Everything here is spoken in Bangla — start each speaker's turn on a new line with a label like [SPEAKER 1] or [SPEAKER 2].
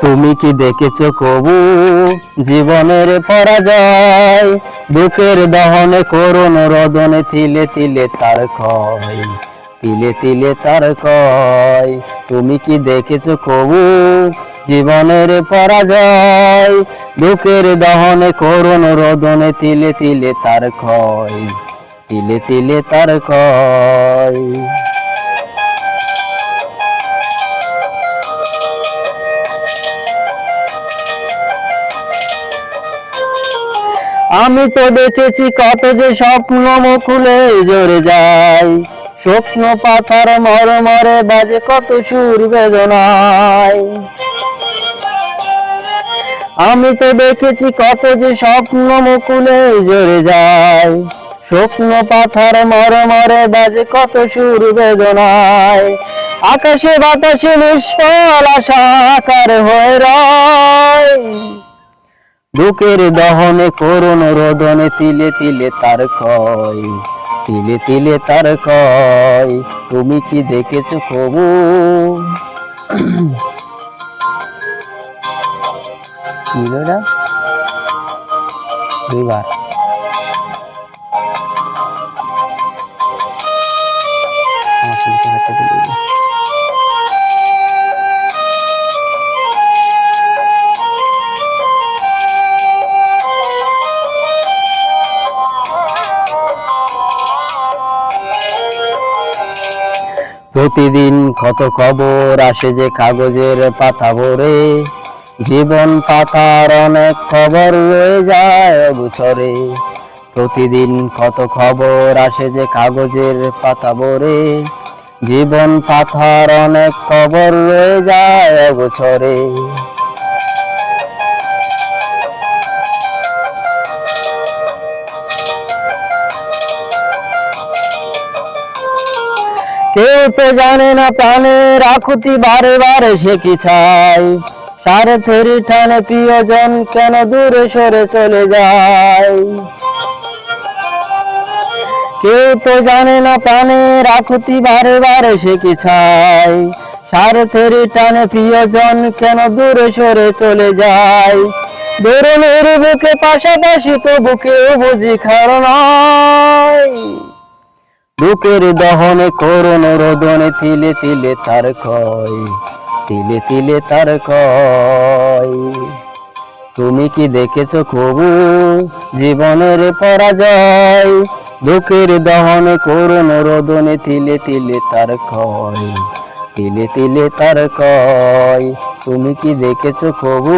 [SPEAKER 1] তুমি কি দেখেছ কবু? জীবনের পরাজয় দুঃখের দহনে করুণ রদনে তিলে তিলে তার কয় তিলে তিলে তার কয় তুমি কি দেখেছ কবু? জীবনের পরাজয় দুঃখের দহনে করুণ রদনে তিলে তিলে তার কয় তিলে তিলে তার কয় আমি তো দেখেছি কত যে স্বপ্ন মুকুলে জোরে যায়। স্বপ্ন পাথার মরে মরে বাজে কত সুর বেদনায়। আমি তো দেখেছি কত যে স্বপ্ন মুকুলে জোরে যায়। স্বপ্ন পাথার মরে মরে বাজে কত সুর বেদনায়। আকাশে বাতাসে নিষ্ফল আশা আকার হয়ে রয়। বুকের দহনে করুণ রোদনে, তিলে তিলে তার কয়, তিলে তিলে তার কয়, তুমি কি দেখেছ কবু দুইবার। প্রতিদিন কত খবর আসে যে কাগজের পাতা ভরে? জীবন পাতার অনেক খবর রয়ে যায় বছরে প্রতিদিন কত খবর আসে যে কাগজের পাতা ভরে? জীবন পাথার অনেক খবর রয়ে যায় অবসরে। কেউ তো জানে না প্রাণের আকুতি বারে বারে সে কি চাই সারে ফেরি টানে প্রিয়জন কেন দূরে সরে চলে যায়? কেউ তো জানে না প্রাণের আকুতি বারে বারে সে কি চাই সারে ফেরি টানে প্রিয়জন কেন দূরে সরে চলে যায়? দূরের বুকে পাশাপাশি তো বুকেও বুঝি নয়। বুকের দহনে করুণ রোদনে তিলে তিলে তার কয় তিলে তিলে তার কয় তুমি কি দেখেছ কবু জীবনের পরাজয়? বুকের দহনে করুণ রোদনে তিলে তিলে তার কয় তিলে তিলে তার কয় তুমি কি দেখেছ কবু